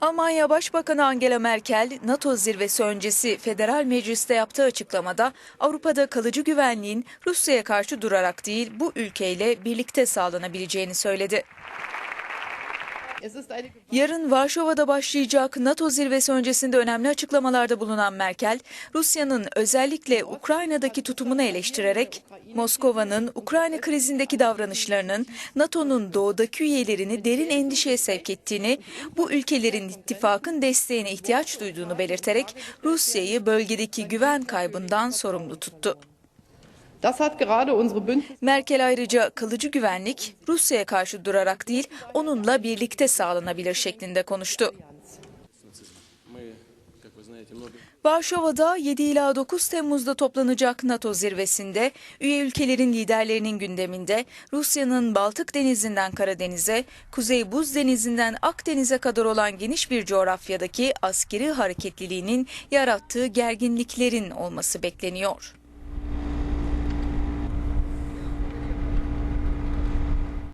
Almanya Başbakanı Angela Merkel, NATO zirvesi öncesi Federal Meclis'te yaptığı açıklamada Avrupa'da kalıcı güvenliğin Rusya'ya karşı durarak değil bu ülkeyle birlikte sağlanabileceğini söyledi. Yarın Varşova'da başlayacak NATO zirvesi öncesinde önemli açıklamalarda bulunan Merkel, Rusya'nın özellikle Ukrayna'daki tutumunu eleştirerek Moskova'nın Ukrayna krizindeki davranışlarının NATO'nun doğudaki üyelerini derin endişeye sevk ettiğini, bu ülkelerin ittifakın desteğine ihtiyaç duyduğunu belirterek Rusya'yı bölgedeki güven kaybından sorumlu tuttu. Merkel ayrıca kalıcı güvenlik Rusya'ya karşı durarak değil onunla birlikte sağlanabilir şeklinde konuştu. Varşova'da 7 ila 9 Temmuz'da toplanacak NATO zirvesinde üye ülkelerin liderlerinin gündeminde Rusya'nın Baltık Denizi'nden Karadeniz'e, Kuzey Buz Denizi'nden Akdeniz'e kadar olan geniş bir coğrafyadaki askeri hareketliliğinin yarattığı gerginliklerin olması bekleniyor.